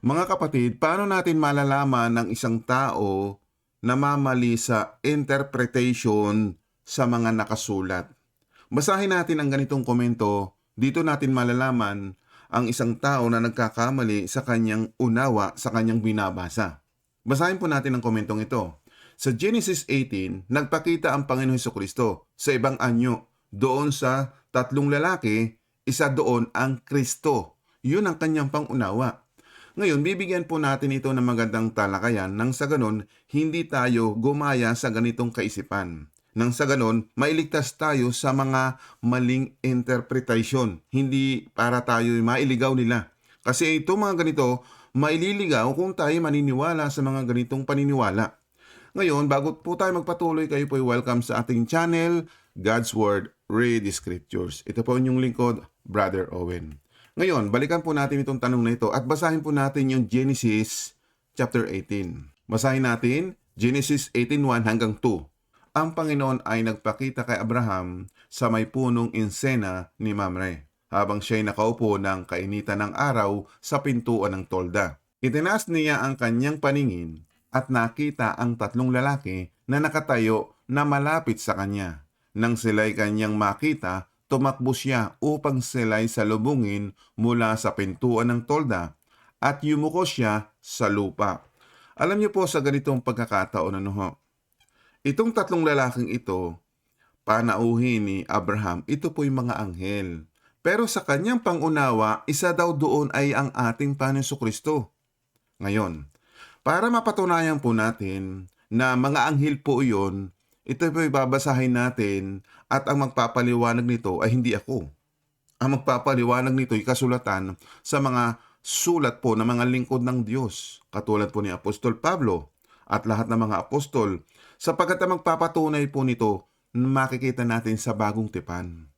Mga kapatid, paano natin malalaman ng isang tao na mamali sa interpretation sa mga nakasulat? Basahin natin ang ganitong komento. Dito natin malalaman ang isang tao na nagkakamali sa kanyang unawa sa kanyang binabasa. Basahin po natin ang komentong ito. Sa Genesis 18, nagpakita ang Panginoon Heso Kristo sa ibang anyo. Doon sa tatlong lalaki, isa doon ang Kristo. Yun ang kanyang pangunawa. Ngayon, bibigyan po natin ito ng magandang talakayan nang sa ganon, hindi tayo gumaya sa ganitong kaisipan. Nang sa ganon, mailigtas tayo sa mga maling interpretation. Hindi para tayo mailigaw nila. Kasi ito mga ganito, maililigaw kung tayo maniniwala sa mga ganitong paniniwala. Ngayon, bago po tayo magpatuloy, kayo po ay welcome sa ating channel, God's Word, Read Scriptures. Ito po yung lingkod, Brother Owen. Ngayon, balikan po natin itong tanong na ito at basahin po natin yung Genesis chapter 18. Basahin natin Genesis 18.1 hanggang 2. Ang Panginoon ay nagpakita kay Abraham sa may punong insena ni Mamre habang siya'y nakaupo ng kainitan ng araw sa pintuan ng tolda. Itinaas niya ang kanyang paningin at nakita ang tatlong lalaki na nakatayo na malapit sa kanya. Nang sila'y kanyang makita, tumakbo siya upang sila'y salubungin mula sa pintuan ng tolda at yumuko siya sa lupa. Alam niyo po sa ganitong pagkakataon ano ho, itong tatlong lalaking ito, panauhin ni Abraham, ito po'y mga anghel. Pero sa kanyang pangunawa, isa daw doon ay ang ating Panginoon Kristo. Ngayon, para mapatunayan po natin na mga anghel po iyon, ito po babasahin natin at ang magpapaliwanag nito ay hindi ako. Ang magpapaliwanag nito ay kasulatan sa mga sulat po ng mga lingkod ng Diyos, katulad po ni Apostol Pablo at lahat ng mga apostol, sapagkat ang magpapatunay po nito makikita natin sa bagong tipan.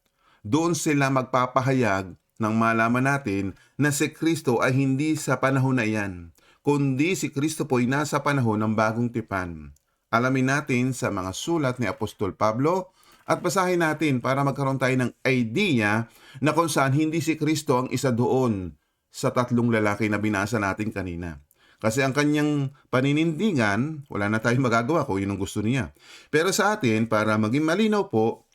Doon sila magpapahayag nang malaman natin na si Kristo ay hindi sa panahon na iyan, kundi si Kristo po ay nasa panahon ng bagong tipan. Alamin natin sa mga sulat ni Apostol Pablo at basahin natin para magkaroon tayo ng idea na kung saan hindi si Kristo ang isa doon sa tatlong lalaki na binasa natin kanina. Kasi ang kanyang paninindigan, wala na tayong magagawa kung yun ang gusto niya. Pero sa atin, para maging malinaw po,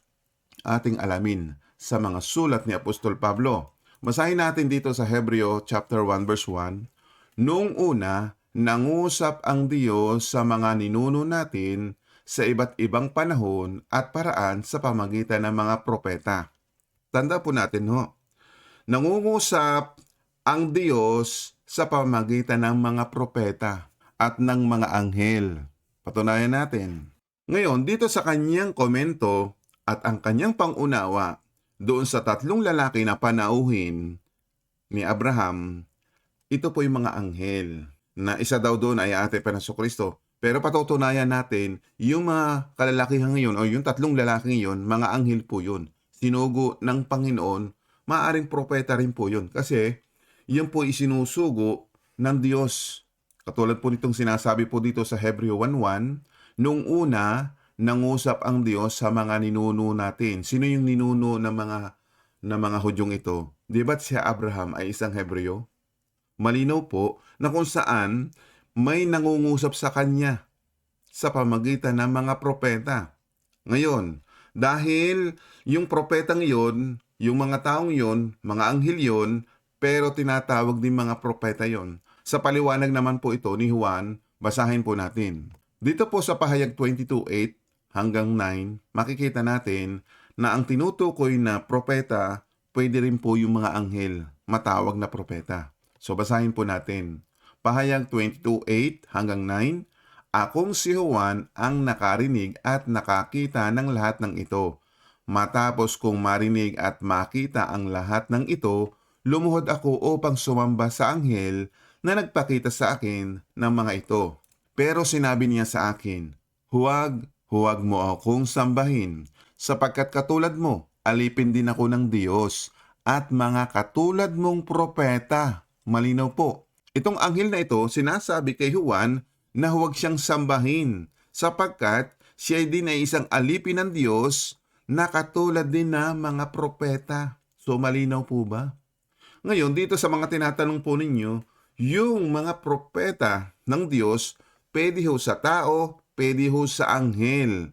ating alamin sa mga sulat ni Apostol Pablo. Basahin natin dito sa Hebreo chapter 1 verse 1. Noong una, nangusap ang Diyos sa mga ninuno natin sa iba't ibang panahon at paraan sa pamagitan ng mga propeta. Tanda po natin ho. Nangungusap ang Diyos sa pamagitan ng mga propeta at ng mga anghel. Patunayan natin. Ngayon, dito sa kanyang komento at ang kanyang pangunawa doon sa tatlong lalaki na panauhin ni Abraham, ito po yung mga anghel na isa daw doon ay ate Kristo. Pero patutunayan natin, yung mga kalalakihan ngayon o yung tatlong lalaki ngayon, mga anghel po yun. Sinugo ng Panginoon, maaring propeta rin po yun. Kasi yun po isinusugo ng Diyos. Katulad po nitong sinasabi po dito sa Hebreo 1.1, nung una, nangusap ang Diyos sa mga ninuno natin. Sino yung ninuno ng mga ng mga Hudyong ito? Di ba't si Abraham ay isang Hebreo? Malinaw po na kung saan may nangungusap sa kanya sa pamagitan ng mga propeta. Ngayon, dahil yung propetang yon, yung mga taong yon, mga anghel yon, pero tinatawag din mga propeta yon. Sa paliwanag naman po ito ni Juan, basahin po natin. Dito po sa pahayag 22.8 hanggang 9, makikita natin na ang tinutukoy na propeta, pwede rin po yung mga anghel, matawag na propeta. So basahin po natin. Pahayag 22.8 hanggang 9, Akong si Juan ang nakarinig at nakakita ng lahat ng ito. Matapos kong marinig at makita ang lahat ng ito, lumuhod ako upang sumamba sa anghel na nagpakita sa akin ng mga ito. Pero sinabi niya sa akin, Huwag, huwag mo akong sambahin, sapagkat katulad mo, alipin din ako ng Diyos, at mga katulad mong propeta. Malinaw po. Itong anghel na ito, sinasabi kay Juan na huwag siyang sambahin, sapagkat siya din ay isang alipin ng Diyos na katulad din na mga propeta. So malinaw po ba? Ngayon, dito sa mga tinatanong po ninyo, yung mga propeta ng Diyos, pwede ho sa tao, pwede ho sa anghel.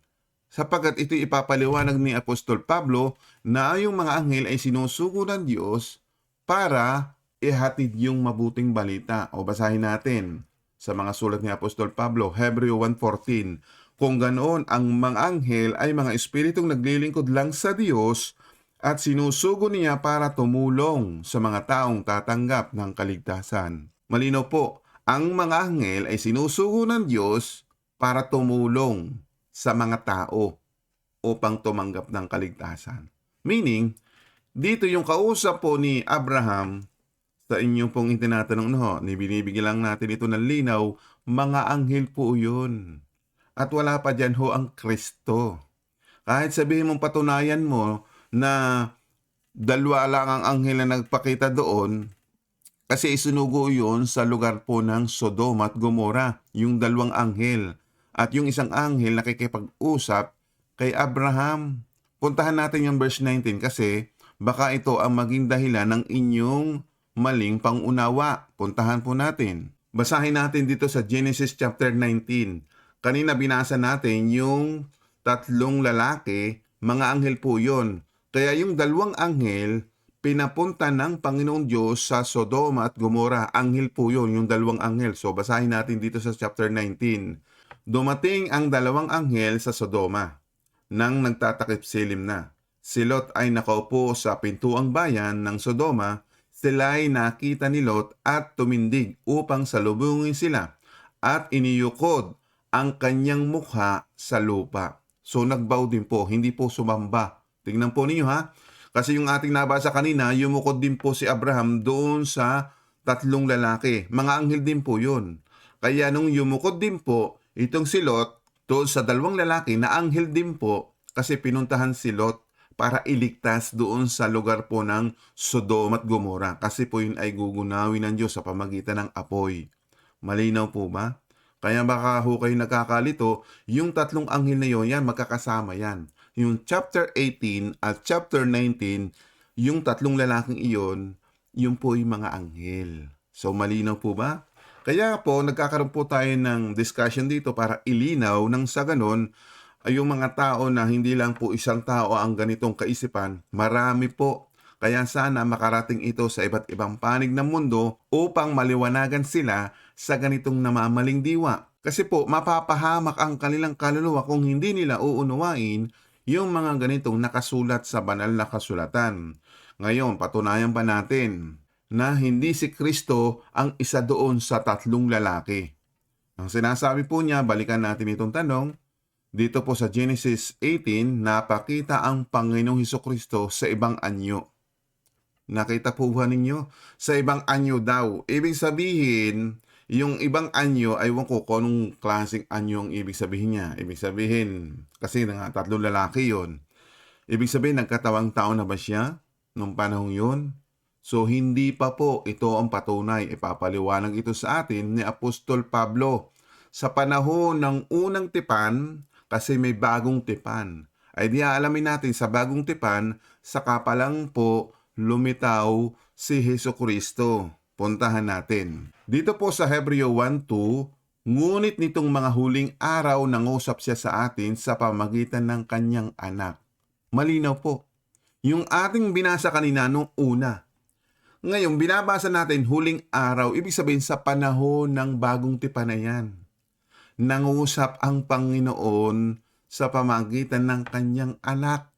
Sapagkat ito ipapaliwanag ni Apostol Pablo na yung mga anghel ay sinusugo ng Diyos para ihatid yung mabuting balita. O basahin natin sa mga sulat ni Apostol Pablo, Hebreo 1.14. Kung ganoon, ang mga anghel ay mga espiritong naglilingkod lang sa Diyos at sinusugo niya para tumulong sa mga taong tatanggap ng kaligtasan. Malinaw po, ang mga anghel ay sinusugo ng Diyos para tumulong sa mga tao upang tumanggap ng kaligtasan. Meaning, dito yung kausap po ni Abraham sa inyong pong itinatanong no, ni binibigyan lang natin ito ng linaw, mga anghel po yun. At wala pa dyan ho ang Kristo. Kahit sabihin mong patunayan mo na dalawa lang ang anghel na nagpakita doon, kasi isunugo yun sa lugar po ng Sodom at Gomora, yung dalawang anghel. At yung isang anghel nakikipag-usap kay Abraham. Puntahan natin yung verse 19 kasi baka ito ang maging dahilan ng inyong maling pangunawa. Puntahan po natin. Basahin natin dito sa Genesis chapter 19. Kanina binasa natin yung tatlong lalaki, mga anghel po yun. Kaya yung dalawang anghel, pinapunta ng Panginoong Diyos sa Sodoma at Gomora. Anghel po yun, yung dalawang anghel. So basahin natin dito sa chapter 19. Dumating ang dalawang anghel sa Sodoma nang nagtatakip silim na. Si Lot ay nakaupo sa pintuang bayan ng Sodoma. Sila'y nakita ni Lot at tumindig upang salubungin sila at iniyukod ang kanyang mukha sa lupa. So nagbow din po, hindi po sumamba. Tingnan po ninyo ha. Kasi yung ating nabasa kanina, yumukod din po si Abraham doon sa tatlong lalaki. Mga anghel din po yun. Kaya nung yumukod din po, itong si Lot, doon sa dalawang lalaki na anghel din po, kasi pinuntahan si Lot para iligtas doon sa lugar po ng Sodom at Gomora. Kasi po yun ay gugunawin ng Diyos sa pamagitan ng apoy. Malinaw po ba? Kaya baka ho kayo nagkakalito, yung tatlong anghel na yun, yan, magkakasama yan. Yung chapter 18 at chapter 19, yung tatlong lalaking iyon, yung po yung mga anghel. So malinaw po ba? Kaya po, nagkakaroon po tayo ng discussion dito para ilinaw nang sa ganon, ay yung mga tao na hindi lang po isang tao ang ganitong kaisipan, marami po. Kaya sana makarating ito sa iba't ibang panig ng mundo upang maliwanagan sila sa ganitong namamaling diwa. Kasi po, mapapahamak ang kanilang kaluluwa kung hindi nila uunawain yung mga ganitong nakasulat sa banal na kasulatan. Ngayon, patunayan pa natin na hindi si Kristo ang isa doon sa tatlong lalaki. Ang sinasabi po niya, balikan natin itong tanong, dito po sa Genesis 18, napakita ang Panginoong Heso Kristo sa ibang anyo. Nakita po ba ninyo? Sa ibang anyo daw. Ibig sabihin, yung ibang anyo, aywan ko kung anong klaseng anyo ang ibig sabihin niya. Ibig sabihin, kasi nga tatlong lalaki yon. Ibig sabihin, nagkatawang tao na ba siya nung panahong yun? So, hindi pa po ito ang patunay. Ipapaliwanag ito sa atin ni Apostol Pablo. Sa panahon ng unang tipan, kasi may bagong tipan. Ay di alamin natin sa bagong tipan, saka pa lang po lumitaw si Heso Kristo. Puntahan natin. Dito po sa Hebreo 1.2, ngunit nitong mga huling araw nangusap siya sa atin sa pamagitan ng kanyang anak. Malinaw po. Yung ating binasa kanina nung una. Ngayon, binabasa natin huling araw, ibig sabihin sa panahon ng bagong tipan na yan. Nangusap ang Panginoon sa pamagitan ng kanyang anak.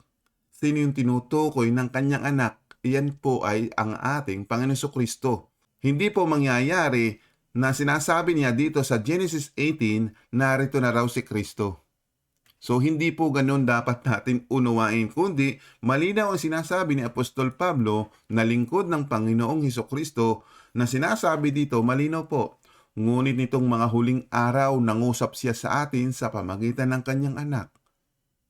Sino yung tinutukoy ng kanyang anak? Iyan po ay ang ating Panginoon Kristo. Hindi po mangyayari na sinasabi niya dito sa Genesis 18, narito na raw si Kristo. So hindi po ganun dapat natin unawain, kundi malinaw ang sinasabi ni Apostol Pablo na lingkod ng Panginoong Heso Kristo na sinasabi dito malinaw po. Ngunit nitong mga huling araw nangusap siya sa atin sa pamagitan ng kanyang anak.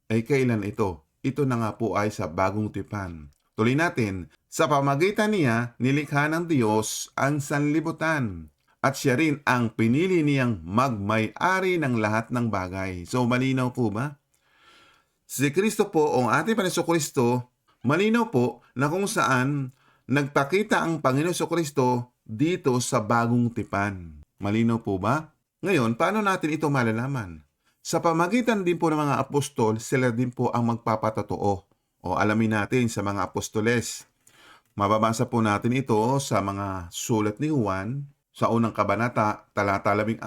Ay kailan ito? Ito na nga po ay sa bagong tipan. Tuloy natin, sa pamagitan niya, nilikha ng Diyos ang sanlibutan at siya rin ang pinili niyang magmay-ari ng lahat ng bagay. So, malinaw po ba? Si Kristo po, o ang ating Panginoon Kristo, malinaw po na kung saan nagpakita ang Panginoon Kristo dito sa bagong tipan. Malinaw po ba? Ngayon, paano natin ito malalaman? Sa pamagitan din po ng mga apostol, sila din po ang magpapatotoo o alamin natin sa mga apostoles. Mababasa po natin ito sa mga sulat ni Juan sa unang kabanata, talata 14.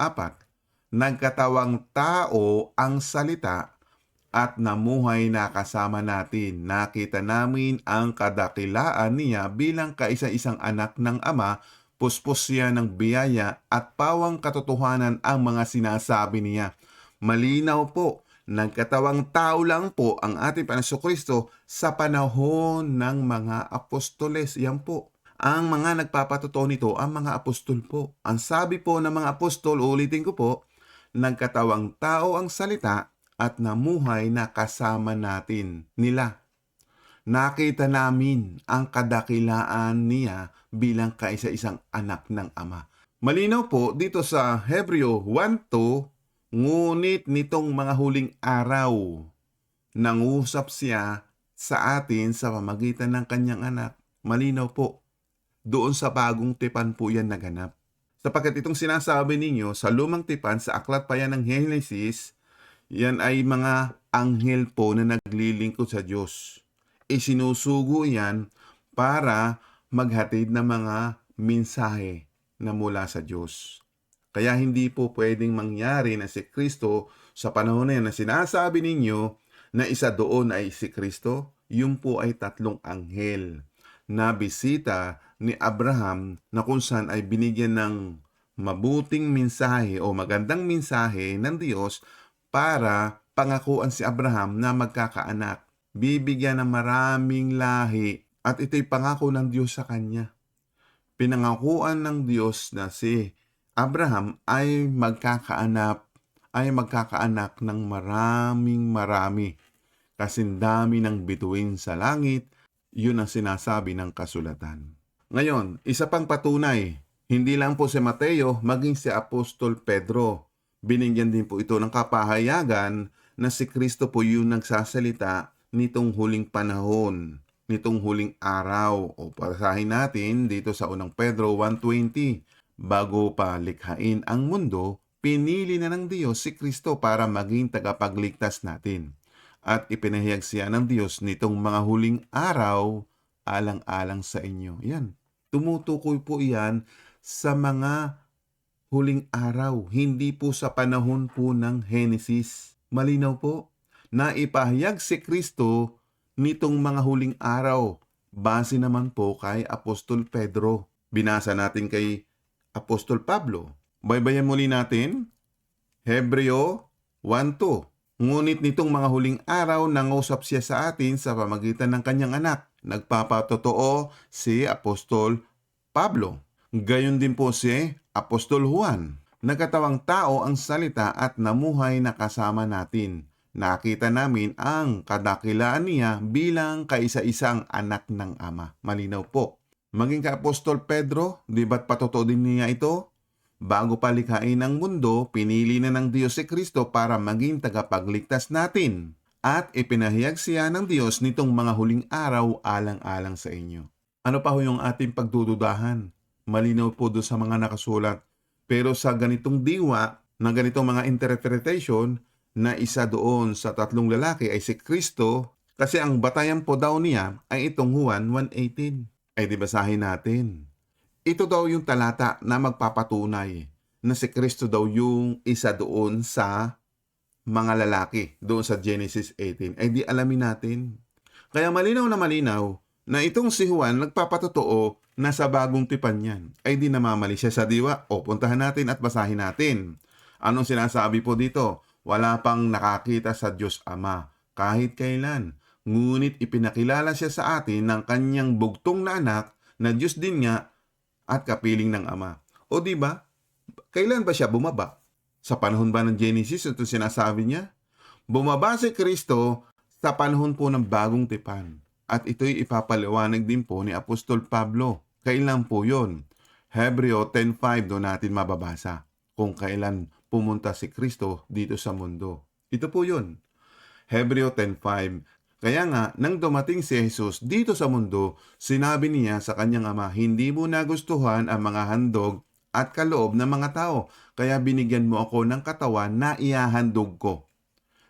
Nagkatawang tao ang salita at namuhay na kasama natin. Nakita namin ang kadakilaan niya bilang kaisa-isang anak ng Ama, puspos siya ng biyaya at pawang katotohanan ang mga sinasabi niya. Malinaw po, nagkatawang tao lang po ang ating Panginoon Kristo sa panahon ng mga apostoles. Yan po. Ang mga nagpapatotoo nito, ang mga apostol po. Ang sabi po ng mga apostol, ulitin ko po, nagkatawang tao ang salita at namuhay na kasama natin nila. Nakita namin ang kadakilaan niya bilang kaisa-isang anak ng Ama. Malinaw po dito sa Hebreo 1.2, ngunit nitong mga huling araw, nangusap siya sa atin sa pamagitan ng kanyang anak. Malinaw po, doon sa bagong tipan po yan naganap. Sapagkat itong sinasabi ninyo sa lumang tipan sa aklat pa yan ng Genesis, yan ay mga anghel po na naglilingkod sa Diyos. Isinusugo yan para maghatid ng mga mensahe na mula sa Diyos. Kaya hindi po pwedeng mangyari na si Kristo sa panahon na yan na sinasabi ninyo na isa doon ay si Kristo, yun po ay tatlong anghel na bisita ni Abraham na kung saan ay binigyan ng mabuting mensahe o magandang mensahe ng Diyos para pangakuan si Abraham na magkakaanak. Bibigyan ng maraming lahi at ito'y pangako ng Diyos sa kanya. Pinangakuan ng Diyos na si Abraham ay magkakaanak ay magkakaanak ng maraming marami. Kasindami ng bituin sa langit, yun ang sinasabi ng kasulatan. Ngayon, isa pang patunay, hindi lang po si Mateo, maging si Apostol Pedro. Binigyan din po ito ng kapahayagan na si Kristo po yung nagsasalita nitong huling panahon, nitong huling araw. O pasahin natin dito sa unang Pedro 1.20, bago pa likhain ang mundo, pinili na ng Diyos si Kristo para maging tagapagligtas natin. At ipinahayag siya ng Diyos nitong mga huling araw alang-alang sa inyo. Yan. Tumutukoy po iyan sa mga huling araw, hindi po sa panahon po ng Genesis. Malinaw po na ipahayag si Kristo nitong mga huling araw. Base naman po kay Apostol Pedro. Binasa natin kay Apostol Pablo. Baybayan muli natin. Hebreo 1.2 Ngunit nitong mga huling araw, nangusap siya sa atin sa pamagitan ng kanyang anak. Nagpapatotoo si Apostol Pablo. Gayon din po si Apostol Juan. Nagkatawang tao ang salita at namuhay na kasama natin. Nakita namin ang kadakilaan niya bilang kaisa-isang anak ng Ama. Malinaw po. Maging ka Apostol Pedro, di ba't patotoo din niya ito? Bago palikhain ang mundo, pinili na ng Diyos si Kristo para maging tagapagligtas natin. At ipinahayag siya ng Diyos nitong mga huling araw alang-alang sa inyo. Ano pa ho yung ating pagdududahan? Malinaw po doon sa mga nakasulat. Pero sa ganitong diwa, na ganitong mga interpretation, na isa doon sa tatlong lalaki ay si Kristo, kasi ang batayan po daw niya ay itong Juan 1.18. Ay di basahin natin. Ito daw yung talata na magpapatunay na si Kristo daw yung isa doon sa mga lalaki doon sa Genesis 18. Ay di alamin natin. Kaya malinaw na malinaw na itong si Juan nagpapatotoo na sa bagong tipan yan. Ay di namamali siya sa diwa. O puntahan natin at basahin natin. Anong sinasabi po dito? Wala pang nakakita sa Diyos Ama kahit kailan. Ngunit ipinakilala siya sa atin ng kanyang bugtong na anak na Diyos din nga at kapiling ng Ama. O di ba? Kailan ba siya bumaba? Sa panahon ba ng Genesis ito sinasabi niya? Bumaba si Kristo sa panahon po ng bagong tipan. At ito'y ipapaliwanag din po ni Apostol Pablo. Kailan po yon? Hebreo 10.5 doon natin mababasa kung kailan pumunta si Kristo dito sa mundo. Ito po yun. Hebreo 10.5 Kaya nga, nang dumating si Jesus dito sa mundo, sinabi niya sa kanyang ama, hindi mo nagustuhan ang mga handog at kaloob ng mga tao, kaya binigyan mo ako ng katawan na ihahandog ko.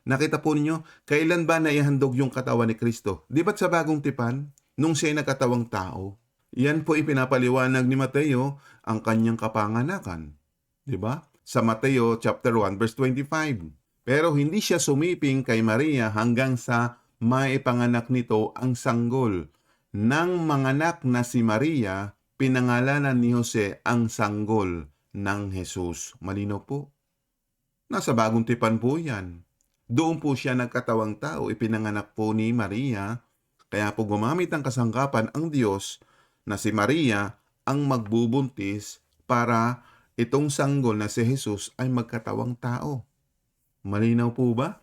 Nakita po ninyo, kailan ba naihandog yung katawan ni Kristo? Di ba't sa bagong tipan? Nung siya'y nagkatawang tao. Yan po ipinapaliwanag ni Mateo ang kanyang kapanganakan. Di ba? Sa Mateo chapter 1 verse 25. Pero hindi siya sumiping kay Maria hanggang sa maipanganak nito ang sanggol. Nang manganak na si Maria, pinangalanan ni Jose ang sanggol ng Jesus. Malino po. Nasa bagong tipan po yan. Doon po siya nagkatawang tao, ipinanganak po ni Maria. Kaya po gumamit ang kasangkapan ang Diyos na si Maria ang magbubuntis para itong sanggol na si Jesus ay magkatawang tao. Malinaw po ba?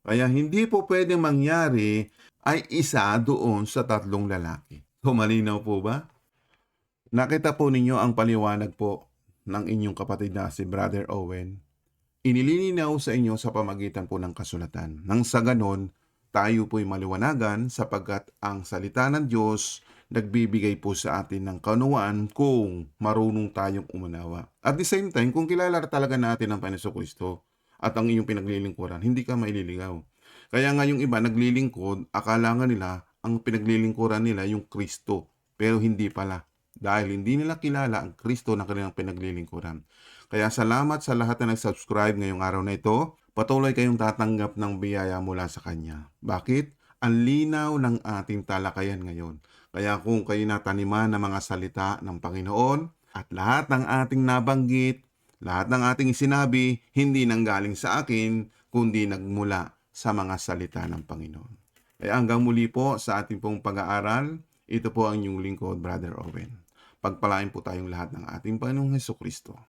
Kaya hindi po pwedeng mangyari ay isa doon sa tatlong lalaki. So malinaw po ba? Nakita po ninyo ang paliwanag po ng inyong kapatid na si Brother Owen. Inililinaw sa inyo sa pamagitan po ng kasulatan. Nang sa ganon, tayo po'y maliwanagan sapagkat ang salita ng Diyos nagbibigay po sa atin ng kanuwaan kung marunong tayong umunawa. At the same time, kung kilala talaga natin ang Panginoon Kristo at ang iyong pinaglilingkuran, hindi ka maililigaw. Kaya nga yung iba naglilingkod, akala nga nila ang pinaglilingkuran nila yung Kristo. Pero hindi pala. Dahil hindi nila kilala ang Kristo na kanilang pinaglilingkuran. Kaya salamat sa lahat na nag-subscribe ngayong araw na ito. Patuloy kayong tatanggap ng biyaya mula sa Kanya. Bakit? Ang linaw ng ating talakayan ngayon. Kaya kung kayo nataniman ng mga salita ng Panginoon at lahat ng ating nabanggit, lahat ng ating sinabi, hindi nanggaling sa akin, kundi nagmula sa mga salita ng Panginoon. Kaya hanggang muli po sa ating pong pag-aaral, ito po ang inyong lingkod, Brother Owen. Pagpalain po tayong lahat ng ating Panginoong Heso Kristo.